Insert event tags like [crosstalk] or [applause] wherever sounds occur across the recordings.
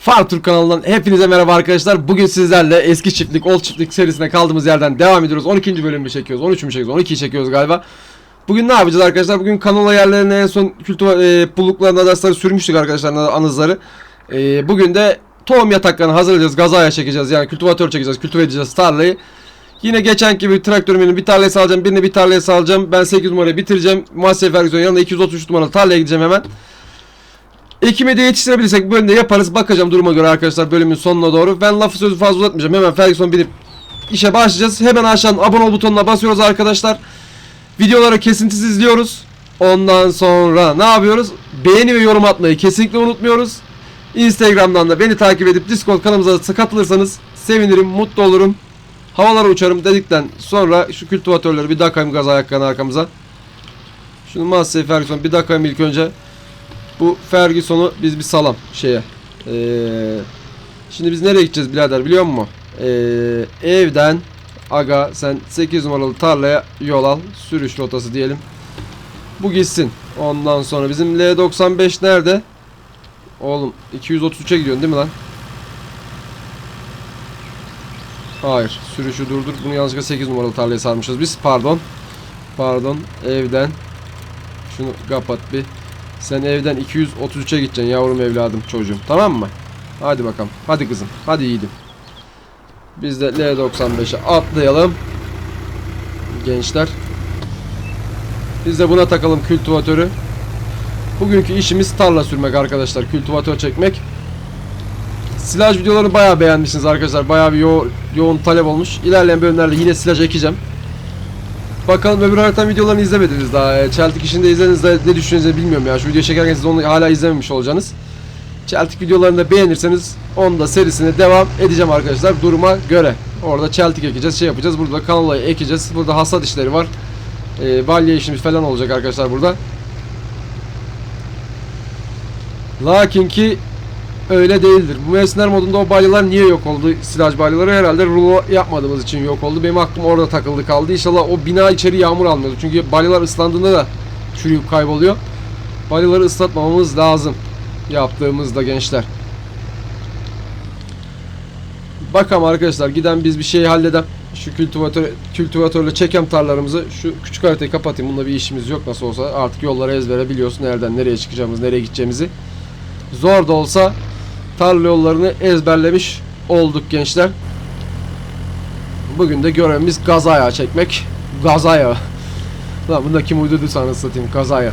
Fartur kanalından hepinize merhaba arkadaşlar. Bugün sizlerle eski çiftlik, old çiftlik serisine kaldığımız yerden devam ediyoruz. 12. bölümü çekiyoruz, 13. mü çekiyoruz, 12'yi çekiyoruz galiba. Bugün ne yapacağız arkadaşlar? Bugün kanala yerlerine en son kültür e, pulluklarına adasları sürmüştük arkadaşlar anızları. E, bugün de tohum yataklarını hazırlayacağız, gazaya çekeceğiz. Yani kültivatör çekeceğiz, kültüve edeceğiz tarlayı. Yine geçen gibi traktörümün bir tarlaya salacağım, birini bir tarlaya salacağım. Ben 8 numarayı bitireceğim. Muhasebe Ferguson yanında 233 numaralı tarlaya gideceğim hemen. Ekim'e de yetiştirebilirsek bu bölümde yaparız. Bakacağım duruma göre arkadaşlar bölümün sonuna doğru. Ben lafı sözü fazla uzatmayacağım. Hemen Ferguson binip işe başlayacağız. Hemen aşağıdan abone ol butonuna basıyoruz arkadaşlar. Videoları kesintisiz izliyoruz. Ondan sonra ne yapıyoruz? Beğeni ve yorum atmayı kesinlikle unutmuyoruz. Instagram'dan da beni takip edip Discord kanalımıza katılırsanız sevinirim, mutlu olurum. Havalara uçarım dedikten sonra şu kültivatörleri bir dakikayım gaz ayaklarını arkamıza. Şunu Massey Ferguson bir dakikayım ilk önce. Bu Ferguson'u biz bir salam şeye. Ee, şimdi biz nereye gideceğiz birader biliyor musun? Ee, evden aga sen 8 numaralı tarlaya yol al. Sürüş rotası diyelim. Bu gitsin. Ondan sonra bizim L95 nerede? Oğlum 233'e gidiyorsun değil mi lan? Hayır. Sürüşü durdur. Bunu yanlışlıkla 8 numaralı tarlaya sarmışız biz. Pardon. Pardon. Evden. Şunu kapat bir. Sen evden 233'e gideceksin yavrum evladım çocuğum. Tamam mı? Hadi bakalım. Hadi kızım. Hadi yiğidim. Biz de L95'e atlayalım. Gençler. Biz de buna takalım kültivatörü. Bugünkü işimiz tarla sürmek arkadaşlar. Kültivatör çekmek. Silaj videolarını bayağı beğenmişsiniz arkadaşlar. Bayağı bir yo- yoğun talep olmuş. İlerleyen bölümlerde yine silaj ekeceğim. Bakalım öbür haritanın videolarını izlemediniz daha. E, Çeltik işinde izlediniz de ne düşüneceğinizi bilmiyorum ya. Şu videoyu çekerken siz onu hala izlememiş olacaksınız. Çeltik videolarını da beğenirseniz onu da serisine devam edeceğim arkadaşlar duruma göre. Orada çeltik ekeceğiz, şey yapacağız. Burada kanalayı ekeceğiz. Burada hasat işleri var. E, balya işimiz falan olacak arkadaşlar burada. Lakin ki öyle değildir. Bu mevsimler modunda o balyalar niye yok oldu? Silaj balyaları herhalde rulo yapmadığımız için yok oldu. Benim aklım orada takıldı kaldı. İnşallah o bina içeri yağmur almıyordu. Çünkü balyalar ıslandığında da çürüyüp kayboluyor. Balyaları ıslatmamamız lazım. Yaptığımızda gençler. Bakalım arkadaşlar giden biz bir şey halledem. Şu kültivatör, kültivatörle çekem tarlarımızı. Şu küçük haritayı kapatayım. Bunda bir işimiz yok nasıl olsa. Artık yolları ezbere biliyorsun. Nereden nereye çıkacağımız, nereye gideceğimizi. Zor da olsa tarla yollarını ezberlemiş olduk gençler. Bugün de görevimiz gaz ayağı çekmek. Gaz ayağı. Lan bunu da kim uydurdu sana satayım gaz ayağı.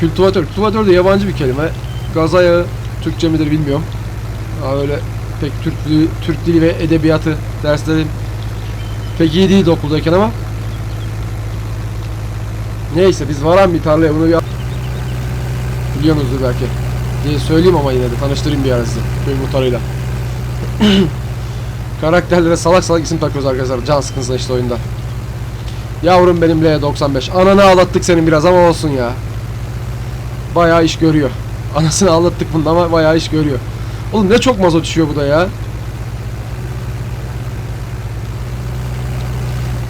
Kültivatör. Kültivatör de yabancı bir kelime. Gaz ayağı Türkçe midir bilmiyorum. Aa, öyle pek Türk Türk dili ve edebiyatı dersleri pek iyi değildi okuldayken ama. Neyse biz varan bir tarlaya bunu bir biliyorsunuzdur belki diye söyleyeyim ama yine de tanıştırayım bir ara sizi köy muhtarıyla. [clears throat] Karakterlere salak salak isim takıyoruz arkadaşlar. Can sıkıntısına işte oyunda. Yavrum benim L95. Ananı ağlattık senin biraz ama olsun ya. Bayağı iş görüyor. [laughs] Anasını ağlattık bunun ama bayağı iş görüyor. Oğlum ne çok mazot düşüyor bu da ya.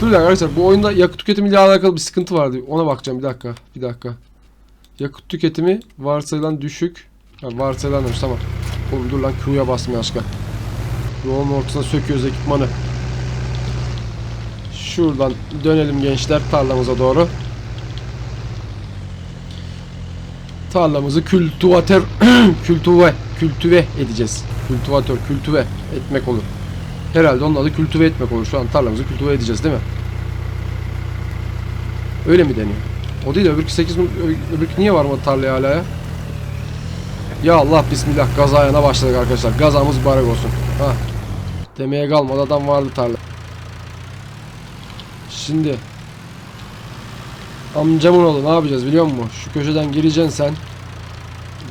Dur dakika arkadaşlar bu oyunda yakıt tüketimiyle alakalı bir sıkıntı vardı. Ona bakacağım bir dakika. Bir dakika. Yakıt tüketimi varsayılan düşük. Ha, varsayılan demiş tamam. Oğlum dur lan Q'ya basmıyor aşka. Yolun ortasına söküyoruz ekipmanı. Şuradan dönelim gençler tarlamıza doğru. Tarlamızı kültivatör [clears throat] kültüve kültüve edeceğiz. Kültivatör kültüve etmek olur. Herhalde onun adı kültüve etmek olur. Şu an tarlamızı kültüve edeceğiz değil mi? Öyle mi deniyor? O değil öbürkü 8 öbür- öbürkü niye varmadı tarlaya hala ya? Ya Allah bismillah gaz ayağına başladık arkadaşlar. Gazamız mübarek olsun. Ha. Demeye kalmadı adam vardı tarla. Şimdi amcamın oğlu ne yapacağız biliyor musun? Şu köşeden gireceksin sen.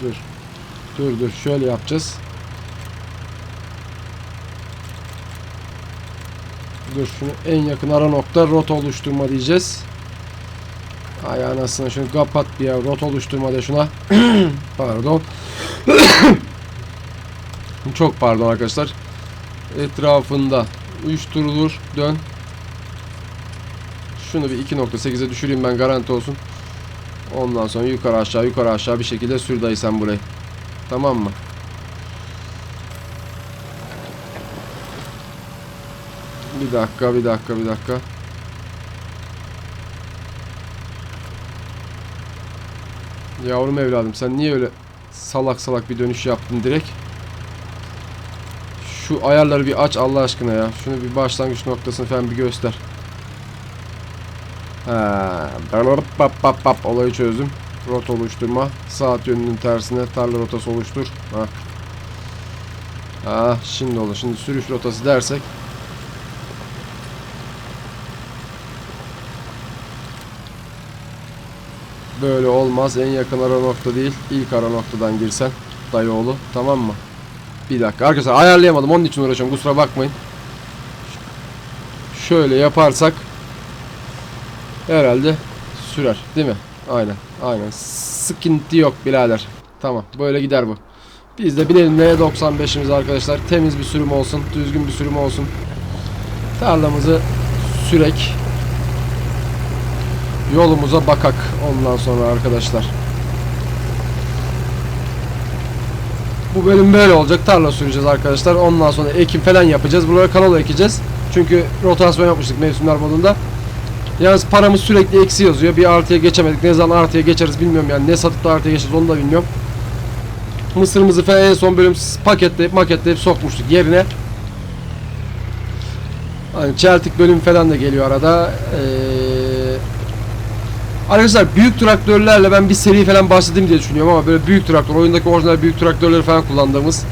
Dur. Dur dur şöyle yapacağız. Dur şunu en yakın ara nokta rota oluşturma diyeceğiz. Ay anasını şunu kapat bir ya. Rot oluşturma de şuna. [clears throat] pardon. [clears throat] Çok pardon arkadaşlar. Etrafında 3 turulur. Dön. Şunu bir 2.8'e düşüreyim ben garanti olsun. Ondan sonra yukarı aşağı yukarı aşağı bir şekilde sür dayı sen burayı. Tamam mı? Bir dakika bir dakika bir dakika. Yavrum evladım sen niye öyle salak salak bir dönüş yaptın direkt? Şu ayarları bir aç Allah aşkına ya. Şunu bir başlangıç noktasını falan bir göster. Ha, pap pap pap olayı çözdüm. Rota oluşturma. Saat yönünün tersine tarla rotası oluştur. Ha. Ah şimdi olur. Şimdi sürüş rotası dersek. Böyle olmaz. En yakın ara nokta değil. İlk ara noktadan girsen. Dayıoğlu. Tamam mı? Bir dakika. Arkadaşlar ayarlayamadım. Onun için uğraşıyorum. Kusura bakmayın. Şöyle yaparsak herhalde sürer. Değil mi? Aynen. Aynen. Sıkıntı yok birader. Tamam. Böyle gider bu. Biz de binelim N95'imiz arkadaşlar. Temiz bir sürüm olsun. Düzgün bir sürüm olsun. Tarlamızı sürek. Yolumuza bakak ondan sonra arkadaşlar. Bu bölüm böyle olacak. Tarla süreceğiz arkadaşlar. Ondan sonra ekim falan yapacağız. Buralara kanal ekeceğiz. Çünkü rotasyon yapmıştık mevsimler modunda. Yalnız paramız sürekli eksi yazıyor. Bir artıya geçemedik. Ne zaman artıya geçeriz bilmiyorum yani. Ne satıp da artıya geçeriz onu da bilmiyorum. Mısırımızı falan en son bölüm paketleyip maketleyip sokmuştuk yerine. Hani çeltik bölüm falan da geliyor arada. Ee, arkadaşlar büyük traktörlerle ben bir seri falan başladım diye düşünüyorum ama böyle büyük traktör, oyundaki orijinal büyük traktörleri falan kullandığımız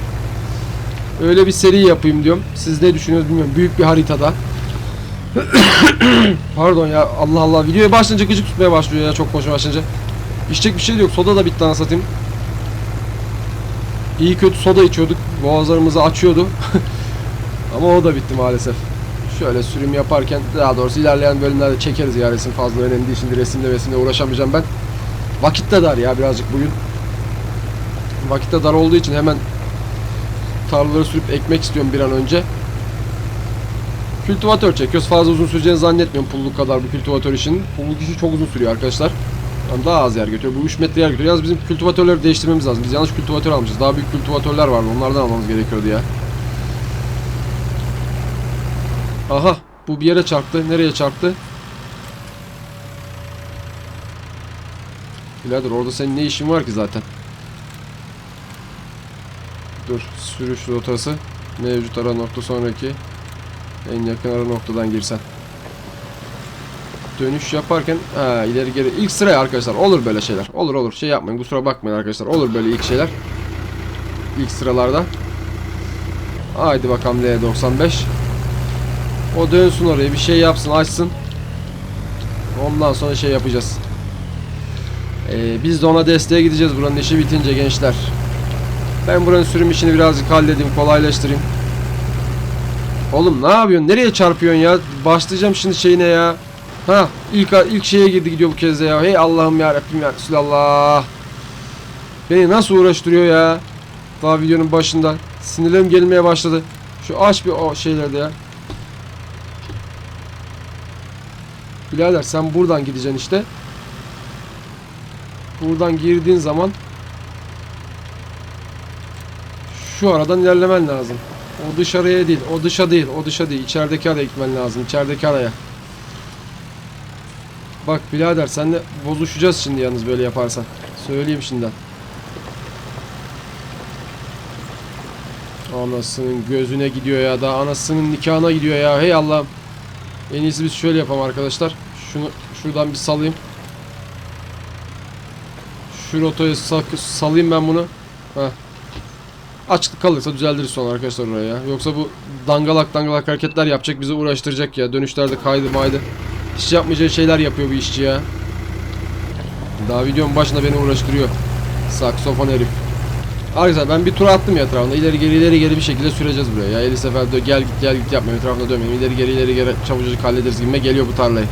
öyle bir seri yapayım diyorum. Siz ne düşünüyorsunuz bilmiyorum. Büyük bir haritada. [coughs] Pardon ya Allah Allah videoya başlayınca gıcık tutmaya başlıyor ya çok konuşmaya başlayınca. İçecek bir şey yok. Soda da bitti satayım. İyi kötü soda içiyorduk. Boğazlarımızı açıyordu. [laughs] Ama o da bitti maalesef. Şöyle sürüm yaparken daha doğrusu ilerleyen bölümlerde çekeriz ya resim fazla önemli değil. Şimdi resimle resimle uğraşamayacağım ben. Vakit de dar ya birazcık bugün. Vakit de dar olduğu için hemen tarlaları sürüp ekmek istiyorum bir an önce. Kültivatör çekiyoruz. Fazla uzun süreceğini zannetmiyorum pulluk kadar bu kültivatör işinin. Pulluk işi çok uzun sürüyor arkadaşlar. Yani daha az yer götürüyor. Bu 3 metre yer götürüyor. Yalnız bizim kültivatörleri değiştirmemiz lazım. Biz yanlış kültivatör almışız. Daha büyük kültivatörler vardı. Onlardan almamız gerekiyordu ya. Aha. Bu bir yere çarptı. Nereye çarptı? Birader orada senin ne işin var ki zaten? Dur. Sürüş rotası. Mevcut ara nokta sonraki. En yakın ara noktadan girsen. Dönüş yaparken ha, ileri geri ilk sıraya arkadaşlar olur böyle şeyler. Olur olur şey yapmayın kusura bakmayın arkadaşlar. Olur böyle ilk şeyler. İlk sıralarda. Haydi bakalım L95. O dönsün oraya bir şey yapsın açsın. Ondan sonra şey yapacağız. Ee, biz de ona desteğe gideceğiz buranın işi bitince gençler. Ben buranın sürüm işini birazcık halledeyim kolaylaştırayım. Oğlum ne yapıyorsun? Nereye çarpıyorsun ya? Başlayacağım şimdi şeyine ya. Ha ilk ilk şeye girdi gidiyor bu kez de ya. Hey Allah'ım ya Rabbim ya Resulallah. Beni nasıl uğraştırıyor ya? Daha videonun başında. Sinirlerim gelmeye başladı. Şu aç bir o şeylerde ya. Birader sen buradan gideceksin işte. Buradan girdiğin zaman şu aradan ilerlemen lazım. O dışarıya değil, o dışa değil, o dışa değil. İçerideki araya gitmen lazım, içerideki araya. Bak birader senle bozuşacağız şimdi yalnız böyle yaparsan. Söyleyeyim şimdiden. Anasının gözüne gidiyor ya da anasının nikahına gidiyor ya. Hey Allah'ım. En iyisi biz şöyle yapalım arkadaşlar. Şunu şuradan bir salayım. Şu rotaya salayım ben bunu. Heh. Açık kalırsa düzeltiriz sonra arkadaşlar oraya ya. Yoksa bu dangalak dangalak hareketler yapacak bizi uğraştıracak ya. Dönüşlerde kaydı maydı. Hiç yapmayacağı şeyler yapıyor bu işçi ya. Daha videonun başında beni uğraştırıyor. Saksofon herif. Arkadaşlar ben bir tur attım ya etrafında. İleri geri ileri geri bir şekilde süreceğiz buraya. Ya 50 sefer dö- gel git gel git yapmayın etrafında dönmeyin. İleri geri ileri geri çabucak hallederiz gibi geliyor bu tarlayı.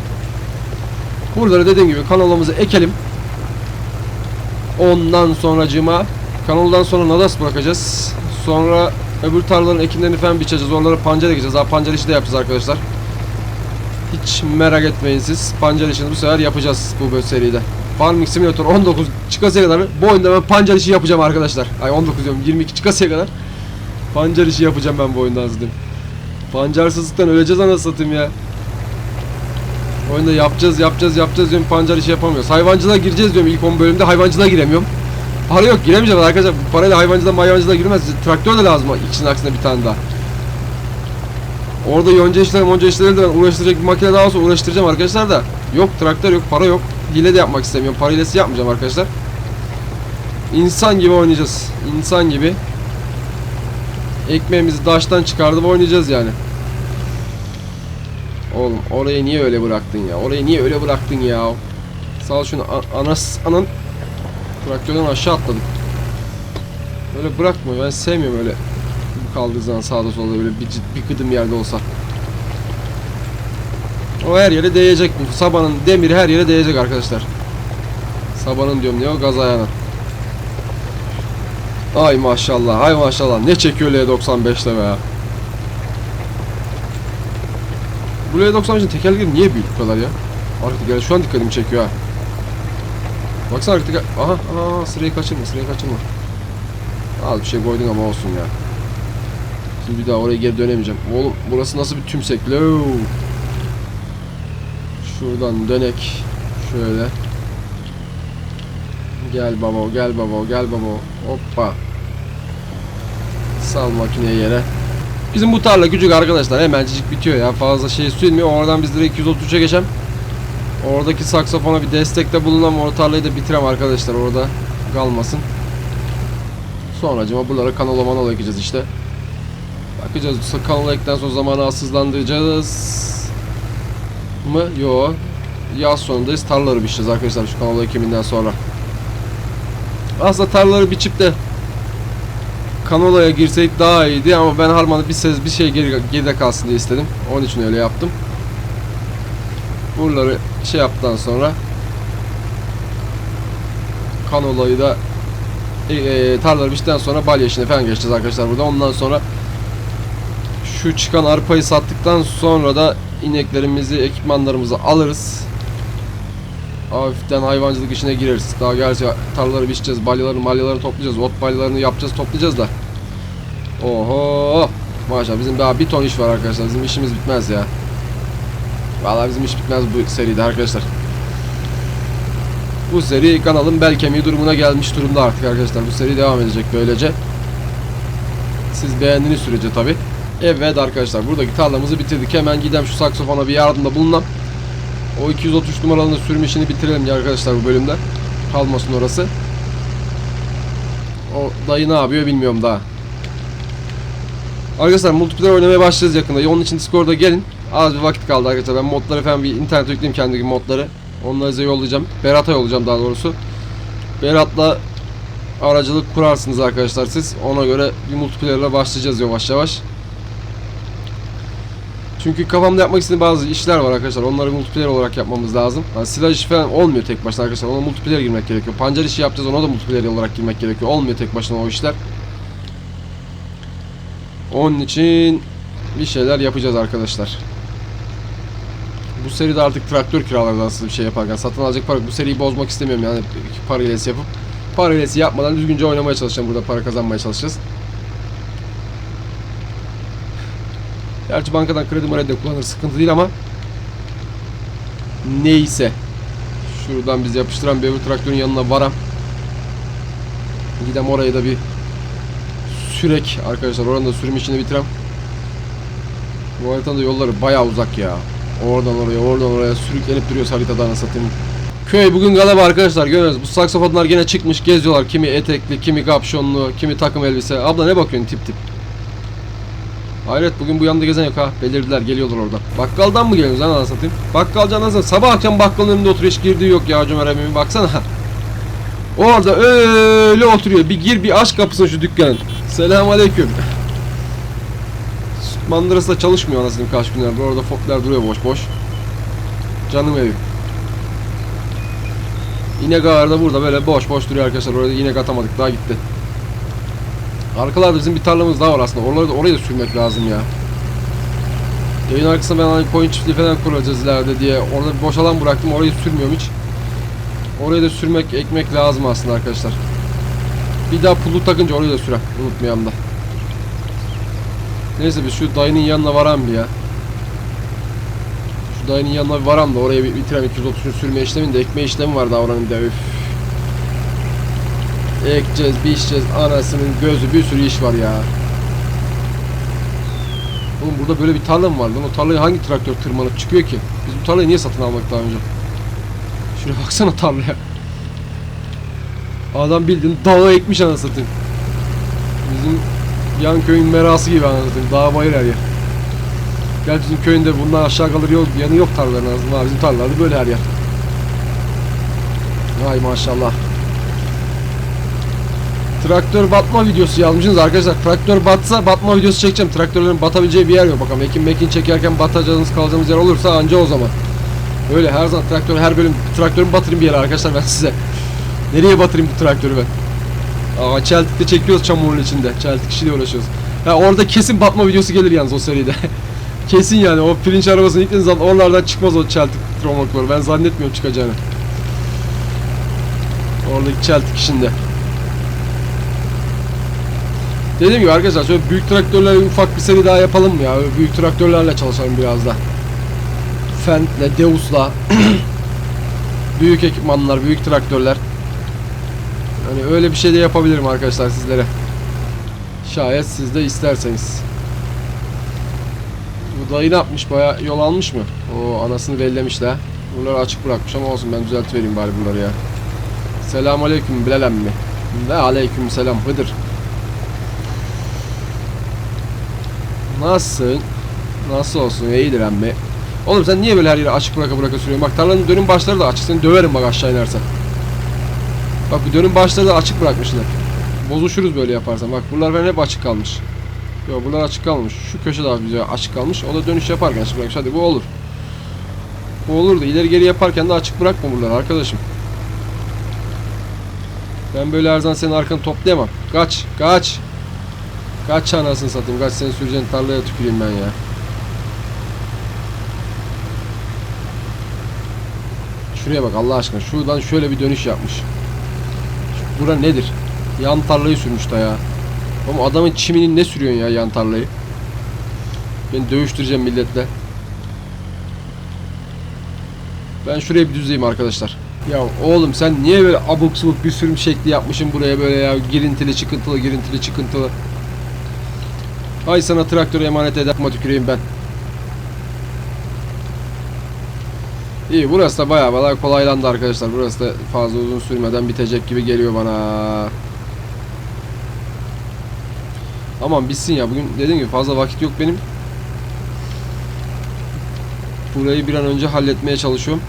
Buraları dediğim gibi kanalımızı ekelim. Ondan sonracıma kanaldan sonra nadas bırakacağız. Sonra öbür tarlaların ekinlerini falan biçeceğiz. Onlara pancar ekeceğiz. Daha pancar işi de yapacağız arkadaşlar. Hiç merak etmeyin siz. Pancar işini bu sefer yapacağız bu seride. Farming Simulator 19 çıkasıya kadar bu oyunda ben pancar işi yapacağım arkadaşlar. Ay 19 diyorum 22 çıkasıya kadar pancar işi yapacağım ben bu oyunda azdım. Pancarsızlıktan öleceğiz anasını satayım ya. Oyunda yapacağız yapacağız yapacağız diyorum pancar işi yapamıyoruz. Hayvancılığa gireceğiz diyorum ilk 10 bölümde hayvancılığa giremiyorum. Para yok giremeyeceğim arkadaşlar. Parayla hayvancılığa hayvancılığa girmez. Traktör de lazım için aksine bir tane daha. Orada yonca işleri monca işleri de ben uğraştıracak bir makine daha olsa uğraştıracağım arkadaşlar da. Yok traktör yok para yok. Hile de yapmak istemiyorum. Para hilesi yapmayacağım arkadaşlar. İnsan gibi oynayacağız. İnsan gibi. Ekmeğimizi daştan çıkardıp oynayacağız yani. Oğlum orayı niye öyle bıraktın ya? Orayı niye öyle bıraktın ya? Sal şunu a- anas anan traktörden aşağı atladık. Öyle bırakma ben sevmiyorum öyle kaldığı zaman sağda solda böyle bir, bir kıdım yerde olsa. O her yere değecek. Sabanın demiri her yere değecek arkadaşlar. Sabanın diyorum ne o gaz ayağına. Ay maşallah, ay maşallah. Ne çekiyor L95'te be ya. Bu L95'in tekerlekleri niye büyük bu kadar ya? Arka tekerlek şu an dikkatimi çekiyor ha. Baksana teker... Aha, aha sırayı kaçırma, sırayı kaçırma. Az bir şey koydun ama olsun ya. Şimdi bir daha oraya geri dönemeyeceğim. Oğlum burası nasıl bir tümsek? Lo. Şuradan dönek. Şöyle. Gel baba, gel baba, gel baba. Hoppa. Sal makineyi yere. Bizim bu tarla küçük arkadaşlar hemencik bitiyor ya. Fazla şey sürmüyor. Oradan biz direkt 233'e geçem. Oradaki saksafona bir destekte bulunam. O tarlayı da bitirem arkadaşlar orada kalmasın. Sonracıma buralara kanola manola ekeceğiz işte. Bakacağız kanola ekten sonra zamanı asızlandıracağız mı? Yo. Yaz sonundayız. Tarlaları biçeceğiz arkadaşlar şu kanola ekiminden sonra. Aslında tarlaları biçip de kanolaya girseydik daha iyiydi ama ben harmanı bir ses bir şey geri, geride kalsın diye istedim. Onun için öyle yaptım. Buraları şey yaptıktan sonra kanolayı da e, e, tarlaları biçtikten sonra balya işine falan geçeceğiz arkadaşlar burada. Ondan sonra şu çıkan arpayı sattıktan sonra da ineklerimizi, ekipmanlarımızı alırız. Hafiften hayvancılık işine gireriz. Daha gerçi tarlaları biçeceğiz, balyalarını malyalarını toplayacağız, ot balyalarını yapacağız, toplayacağız da. Oho! Maşallah bizim daha bir ton iş var arkadaşlar. Bizim işimiz bitmez ya. Vallahi bizim iş bitmez bu seride arkadaşlar. Bu seri kanalın bel kemiği durumuna gelmiş durumda artık arkadaşlar. Bu seri devam edecek böylece. Siz beğendiğiniz sürece tabi. Evet arkadaşlar buradaki tarlamızı bitirdik. Hemen gidem şu saksofona bir yardımda bulunam. O 233 numaralı sürüm işini bitirelim ya arkadaşlar bu bölümde. Kalmasın orası. O dayı ne yapıyor bilmiyorum daha. Arkadaşlar multiplayer oynamaya başlayacağız yakında. Onun için Discord'a gelin. Az bir vakit kaldı arkadaşlar. Ben modları falan bir internet yükleyeyim kendi modları. Onları size yollayacağım. Berat'a yollayacağım daha doğrusu. Berat'la aracılık kurarsınız arkadaşlar siz. Ona göre bir multiplayer'la başlayacağız yavaş yavaş. Çünkü kafamda yapmak istediğim bazı işler var arkadaşlar. Onları multiplayer olarak yapmamız lazım. Yani silah işi falan olmuyor tek başına arkadaşlar. Ona multiplayer girmek gerekiyor. Pancar işi yapacağız. Ona da multiplayer olarak girmek gerekiyor. Olmuyor tek başına o işler. Onun için bir şeyler yapacağız arkadaşlar. Bu seride artık traktör kiralarız aslında bir şey yaparken. Satın alacak para. Bu seriyi bozmak istemiyorum yani para hilesi yapıp. Para hilesi yapmadan düzgünce oynamaya çalışacağım. Burada para kazanmaya çalışacağız. Gerçi bankadan kredi maredi de kullanır sıkıntı değil ama Neyse Şuradan biz yapıştıran bir öbür traktörün yanına varam Gidem oraya da bir Sürek arkadaşlar oranın da sürüm işini bitirem Bu haritanın da yolları baya uzak ya Oradan oraya oradan oraya sürüklenip duruyoruz haritada anasını satayım Köy bugün galaba arkadaşlar görüyoruz. Bu saksafonlar gene çıkmış geziyorlar. Kimi etekli, kimi kapşonlu, kimi takım elbise. Abla ne bakıyorsun tip tip? Hayret bugün bu yanda gezen yok ha. Belirdiler geliyorlar orada. Bakkaldan mı geliyorsunuz lan anasını satayım? Bakkalcan nasıl? Sabah akşam bakkalın önünde oturuyor hiç girdiği yok ya Ömer emmimin baksana. Orada öyle oturuyor. Bir gir bir aç kapısına şu dükkanın. Selamun aleyküm. Süt mandırası da çalışmıyor anasını kaç günlerdir. Orada foklar duruyor boş boş. Canım evim. İnek ağır da burada böyle boş boş duruyor arkadaşlar. Orada inek atamadık daha gitti. Arkalarda bizim bir tarlamız daha var aslında. Oraları da orayı da sürmek lazım ya. Yayın arkasında ben hani koyun çiftliği falan kuracağız ileride diye orada bir boş alan bıraktım. Orayı sürmüyorum hiç. Orayı da sürmek, ekmek lazım aslında arkadaşlar. Bir daha pulu takınca orayı da sürem. Unutmayalım da. Neyse biz şu dayının yanına varam bir ya. Şu dayının yanına bir varam da oraya bir bitirem 230'un sürme işlemi de ekme işlemi var daha oranın bir de üf. Ekeceğiz, biçeceğiz, anasının gözü bir sürü iş var ya. Oğlum burada böyle bir tarla mı var lan? O tarlayı hangi traktör tırmanıp çıkıyor ki? Biz bu tarlayı niye satın almak daha önce? Şuraya baksana tarlaya. Adam bildiğin dağı ekmiş anasını. Bizim yan köyün merası gibi anasını satayım. Dağ bayır her yer. Gel bizim köyünde bundan aşağı kalır yol yanı yok tarlaların aslında. Bizim tarlalarda böyle her yer. Vay maşallah. Traktör batma videosu yazmışsınız arkadaşlar. Traktör batsa batma videosu çekeceğim. Traktörlerin batabileceği bir yer yok. Bakalım ekin mekin çekerken batacağınız kalacağınız yer olursa anca o zaman. Öyle her zaman traktör her bölüm traktörümü batırayım bir yere arkadaşlar ben size. Nereye batırayım bu traktörü ben? Aa çeltikte çekiyoruz çamurun içinde. Çeltik işiyle uğraşıyoruz. Ya orada kesin batma videosu gelir yalnız o seride. [laughs] kesin yani o pirinç arabasını ilk zaman oralardan çıkmaz o çeltik tromokları. Ben zannetmiyorum çıkacağını. Oradaki çeltik işinde. Dediğim gibi arkadaşlar şöyle büyük traktörlerle ufak bir seri daha yapalım ya? Öyle Büyük traktörlerle çalışalım biraz da. Fendt'le, Deus'la [clears throat] büyük ekipmanlar, büyük traktörler. Hani öyle bir şey de yapabilirim arkadaşlar sizlere. Şayet siz de isterseniz. Bu dayı ne yapmış? Baya yol almış mı? O anasını bellemişler. Buraları açık bırakmış ama olsun ben düzeltivereyim bari bunları ya. Selamun aleyküm Bilal emmi. Ve aleyküm selam Hıdır. Nasılsın? Nasıl olsun? İyidir emmi. Oğlum sen niye böyle her yeri açık bıraka bıraka sürüyorsun? Bak tarlanın dönüm başları da açık. Seni döverim bak aşağı inersen. Bak bu dönüm başları da açık bırakmışlar. Bozuşuruz böyle yaparsan. Bak buralar falan hep açık kalmış. Yok buralar açık kalmış. Şu köşe daha güzel açık kalmış. O da dönüş yaparken açık bırakmış. Hadi bu olur. Bu olur da ileri geri yaparken de açık bırakma buraları arkadaşım. Ben böyle her zaman senin arkanı toplayamam. Kaç, kaç. Kaç anasını satayım. Kaç seni süreceğin tarlaya tüküreyim ben ya. Şuraya bak Allah aşkına. Şuradan şöyle bir dönüş yapmış. Bura nedir? Yan tarlayı sürmüş da ya. Oğlum adamın çiminin ne sürüyorsun ya yan tarlayı? Ben dövüştüreceğim milletle. Ben şuraya bir düzleyeyim arkadaşlar. Ya oğlum sen niye böyle abuk subuk bir sürüm şekli yapmışsın buraya böyle ya girintili çıkıntılı girintili çıkıntılı. Ay sana traktörü emanet eder ama tüküreyim ben. İyi burası da bayağı bayağı kolaylandı arkadaşlar. Burası da fazla uzun sürmeden bitecek gibi geliyor bana. Aman bitsin ya bugün dediğim gibi fazla vakit yok benim. Burayı bir an önce halletmeye çalışıyorum.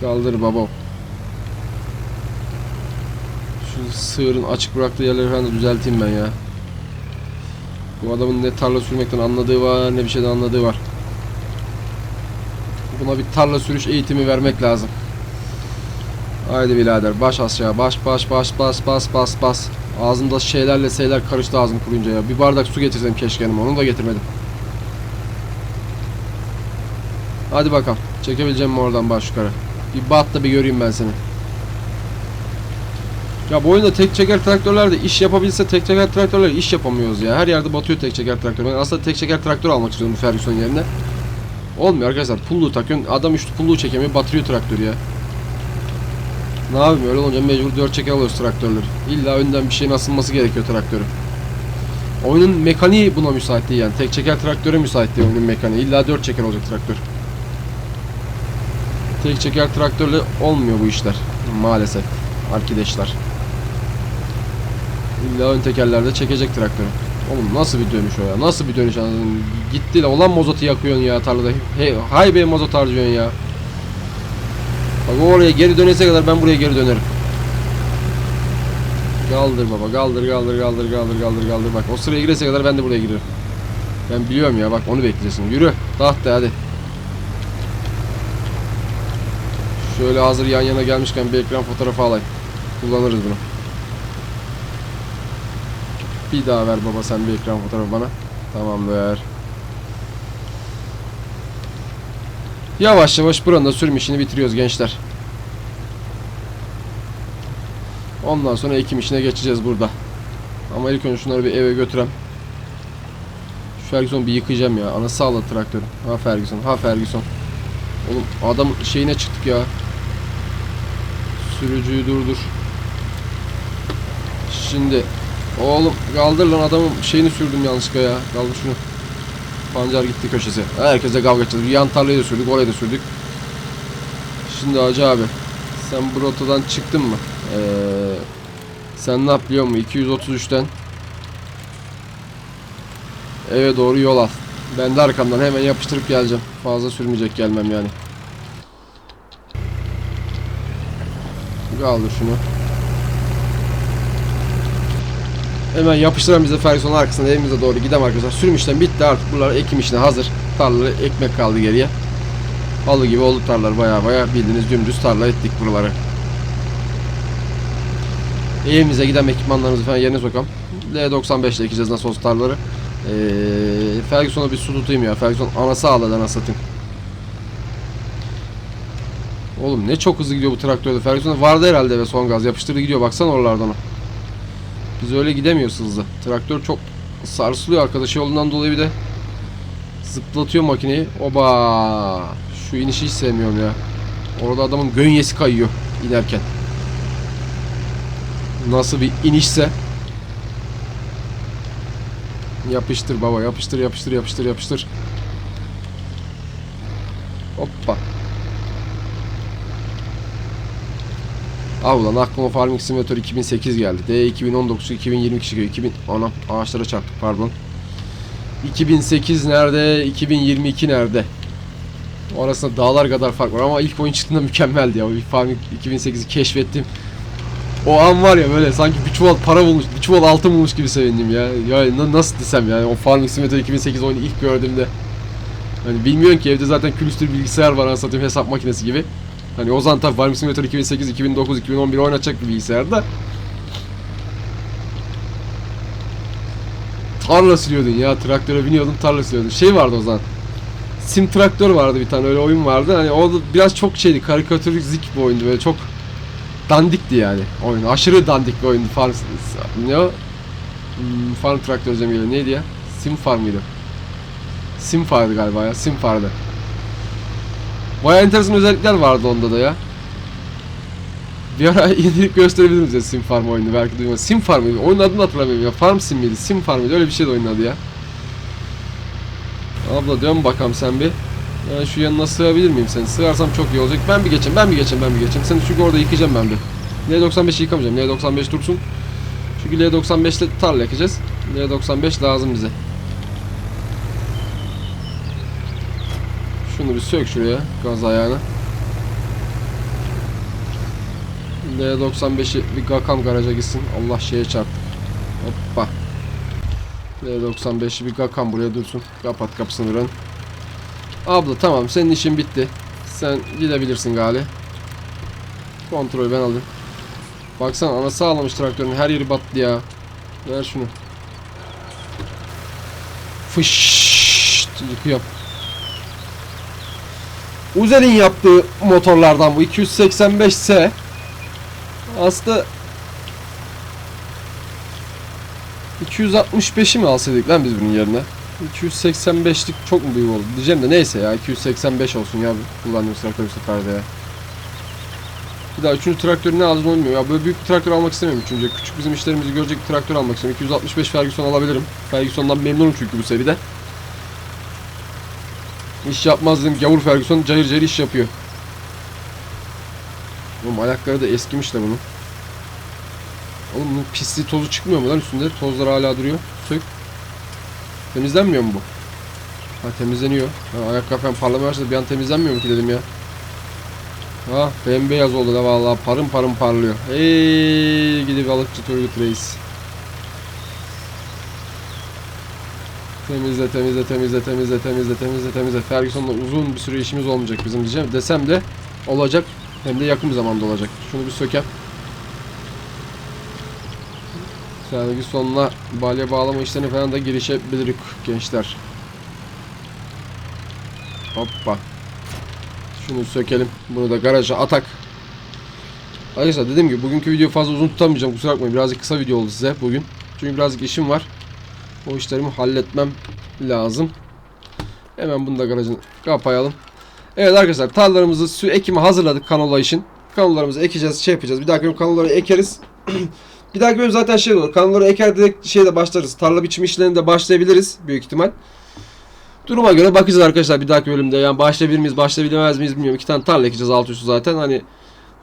Kaldır baba. Şu sığırın açık bıraktığı yerleri falan da düzelteyim ben ya. Bu adamın ne tarla sürmekten anladığı var ne bir şeyden anladığı var. Buna bir tarla sürüş eğitimi vermek lazım. Haydi birader baş aşağı baş baş baş bas bas bas bas. Ağzımda şeylerle şeyler karıştı ağzım kurunca ya. Bir bardak su getirsem keşke yanıma onu da getirmedim. Hadi bakalım. Çekebileceğim mi oradan baş yukarı? Bir bat da bir göreyim ben seni. Ya bu oyunda tek çeker traktörler de iş yapabilse tek çeker traktörler iş yapamıyoruz ya. Her yerde batıyor tek çeker traktör. Ben aslında tek çeker traktör almak istiyorum bu Ferguson yerine. Olmuyor arkadaşlar. Pullu takıyorsun. Adam üstü pulluğu çekemiyor. Batırıyor traktörü ya. Ne yapayım öyle olunca mecbur dört çeker alıyoruz traktörleri. İlla önden bir şeyin asılması gerekiyor traktörü. Oyunun mekaniği buna müsait değil yani. Tek çeker traktöre müsait değil oyunun mekaniği. İlla dört çeker olacak traktör. Tek çeker traktörle olmuyor bu işler. Maalesef. Arkadaşlar. İlla ön tekerlerde çekecek traktörü. Oğlum nasıl bir dönüş o ya? Nasıl bir dönüş anladın? Gitti de olan mozotu yakıyorsun ya tarlada. Hey, hay be mozot harcıyorsun ya. Bak oraya geri dönese kadar ben buraya geri dönerim. Kaldır baba kaldır kaldır kaldır kaldır kaldır kaldır bak o sıraya girese kadar ben de buraya girerim. Ben biliyorum ya bak onu beklesin. Yürü taht de hadi. Şöyle hazır yan yana gelmişken bir ekran fotoğrafı alayım. Kullanırız bunu. Bir daha ver baba sen bir ekran fotoğrafı bana. Tamamdır. Yavaş yavaş buranın da sürüm işini bitiriyoruz gençler. Ondan sonra ekim işine geçeceğiz burada. Ama ilk önce şunları bir eve götürem. Şu Ferguson bir yıkayacağım ya. Anası sağladı traktörü. Ha Ferguson, ha Ferguson. Oğlum adam şeyine çıktık ya. Sürücüyü durdur. Şimdi oğlum kaldır lan adamın şeyini sürdüm yanlışlıkla ya. Kaldır şunu. Pancar gitti köşesi. Herkese kavga edeceğiz. Yan tarlayı da sürdük, oraya da sürdük. Şimdi Hacı abi, sen bu rotadan çıktın mı? Ee, sen ne yap biliyor musun? 233'ten eve doğru yol al. Ben de arkamdan hemen yapıştırıp geleceğim. Fazla sürmeyecek gelmem yani. Kaldır şunu. Hemen yapıştıran bize Ferguson arkasına evimize doğru gidem arkadaşlar. Sürüm işlem bitti artık buralar ekim işine hazır. Tarlaları ekmek kaldı geriye. Halı gibi oldu tarlalar baya baya bildiğiniz dümdüz tarla ettik buraları. Evimize giden ekipmanlarımızı falan yerine sokam. L95 ile ekeceğiz nasıl olsa tarlaları. Ee, Ferguson'a bir su tutayım ya. Ferguson anası ağladı anasını satayım. Oğlum ne çok hızlı gidiyor bu traktörde. Ferguson'da vardı herhalde ve son gaz yapıştırdı gidiyor. Baksana oralardan. Biz öyle gidemiyoruz hızlı. Traktör çok sarsılıyor arkadaşı yolundan dolayı bir de zıplatıyor makineyi. Oba! Şu inişi hiç sevmiyorum ya. Orada adamın gönyesi kayıyor inerken. Nasıl bir inişse Yapıştır baba yapıştır yapıştır yapıştır yapıştır. Hoppa. Abi lan aklıma Farming Simulator 2008 geldi. D 2019 2022 çıkıyor. 2000 anam ağaçlara çarptık pardon. 2008 nerede? 2022 nerede? O arasında dağlar kadar fark var ama ilk oyun çıktığında mükemmeldi ya. İlk Farming 2008'i keşfettim. O an var ya böyle sanki bir çuval para bulmuş, bir çuval altın bulmuş gibi sevindim ya. Ya na- nasıl desem yani o Farming Simulator 2008 oyunu ilk gördüğümde. Hani bilmiyorum ki evde zaten külüstür bilgisayar var anasını satayım hesap makinesi gibi. Hani o zaman tabii Farming Simulator 2008, 2009, 2011 oynatacak bir bilgisayarda. Tarla sürüyordun ya traktöre biniyordun tarla sürüyordun. Şey vardı o zaman. Sim traktör vardı bir tane öyle oyun vardı. Hani o biraz çok şeydi karikatürizik bir oyundu böyle çok dandikti yani oyun. Aşırı dandik bir oyundu. Farm ne o? Hmm, farm traktör geliyor. Neydi ya? Sim Farm mıydı? Sim Farm'dı galiba ya. Sim Farm'dı. Baya enteresan özellikler vardı onda da ya. Bir ara [laughs] indirip gösterebilirim size Sim Farm oyunu belki duymadınız. Sim Farm mıydı? Oyunun adını hatırlamıyorum ya. Farm Sim miydi? Sim Farm mıydı? Öyle bir şeydi oyunun adı ya. Abla dön bakalım sen bir. Ben şu yanına sığabilir miyim seni? Sığarsam çok iyi olacak. Ben bir geçeyim, ben bir geçeyim, ben bir geçeyim. Seni çünkü orada yıkayacağım ben bir. L95'i yıkamayacağım. L95 dursun. Çünkü L95 ile tarla ekeceğiz. L95 lazım bize. Şunu bir sök şuraya. Gaz ayağına. L95'i bir Gakam garaja gitsin. Allah şeye çarptı. Hoppa. L95'i bir Gakam buraya dursun. Kapat kapısını ön. Abla tamam senin işin bitti. Sen gidebilirsin gali. Kontrolü ben alayım. Baksana ana sağlamış traktörün her yeri battı ya. Ver şunu. Yıkıyor. Uzel'in yaptığı motorlardan bu 285S. Aslında 265'i mi alsaydık lan biz bunun yerine? 285'lik çok mu büyük oldu diyeceğim de neyse ya 285 olsun ya kullandığımız traktör bu sefer de ya. Bir daha üçüncü traktörü ne alacağım bilmiyorum ya böyle büyük bir traktör almak istemiyorum üçüncü. Küçük bizim işlerimizi görecek bir traktör almak istiyorum. 265 Ferguson alabilirim. Ferguson'dan memnunum çünkü bu seride. İş yapmaz dedim gavur Ferguson cayır cayır iş yapıyor. Oğlum ayakları da eskimiş de bunun. Oğlum bunun pisliği tozu çıkmıyor mu lan üstünde? Tozlar hala duruyor. Sök. Temizlenmiyor mu bu? Ha temizleniyor. Ha, ayakkabı falan parlamaya başladı. Bir an temizlenmiyor mu ki dedim ya. Ha bembeyaz oldu da vallahi parım parım parlıyor. Hey gidi balıkçı Turgut Reis. Temizle temizle temizle temizle temizle temizle temizle. Ferguson'la uzun bir süre işimiz olmayacak bizim diyeceğim. Desem de olacak. Hem de yakın bir zamanda olacak. Şunu bir sökem. Ferguson'la balya bağlama işlerine falan da girişebiliriz gençler. Hoppa. Şunu sökelim. Bunu da garaja atak. Arkadaşlar dediğim gibi bugünkü videoyu fazla uzun tutamayacağım. Kusura bakmayın. Birazcık kısa video oldu size bugün. Çünkü birazcık işim var. O işlerimi halletmem lazım. Hemen bunu da garajını kapayalım. Evet arkadaşlar tarlalarımızı su ekimi hazırladık kanola için. Kanollarımızı ekeceğiz, şey yapacağız. Bir dahaki bölüm kanolları ekeriz. [clears throat] bir dahaki bölüm zaten şey olur. Kanolları eker direkt şeyde başlarız. Tarla biçim işlerinde de başlayabiliriz büyük ihtimal. Duruma göre bakacağız arkadaşlar bir dahaki bölümde. Yani başlayabilir miyiz, başlayabilemez miyiz bilmiyorum. İki tane tarla ekeceğiz alt üstü zaten. Hani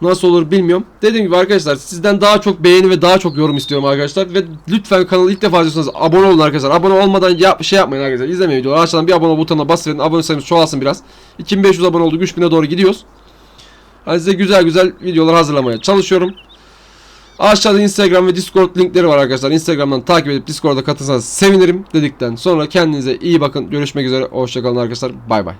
nasıl olur bilmiyorum. Dediğim gibi arkadaşlar sizden daha çok beğeni ve daha çok yorum istiyorum arkadaşlar. Ve lütfen kanalı ilk defa izliyorsanız abone olun arkadaşlar. Abone olmadan yap, şey yapmayın arkadaşlar. İzlemeyin videoları. Aşağıdan bir abone butonuna basın. Abone sayımız çoğalsın biraz. 2500 abone olduk. 3000'e doğru gidiyoruz. Hani size güzel güzel videolar hazırlamaya çalışıyorum. Aşağıda Instagram ve Discord linkleri var arkadaşlar. Instagram'dan takip edip Discord'a katılsanız sevinirim dedikten sonra kendinize iyi bakın. Görüşmek üzere. Hoşçakalın arkadaşlar. Bay bay.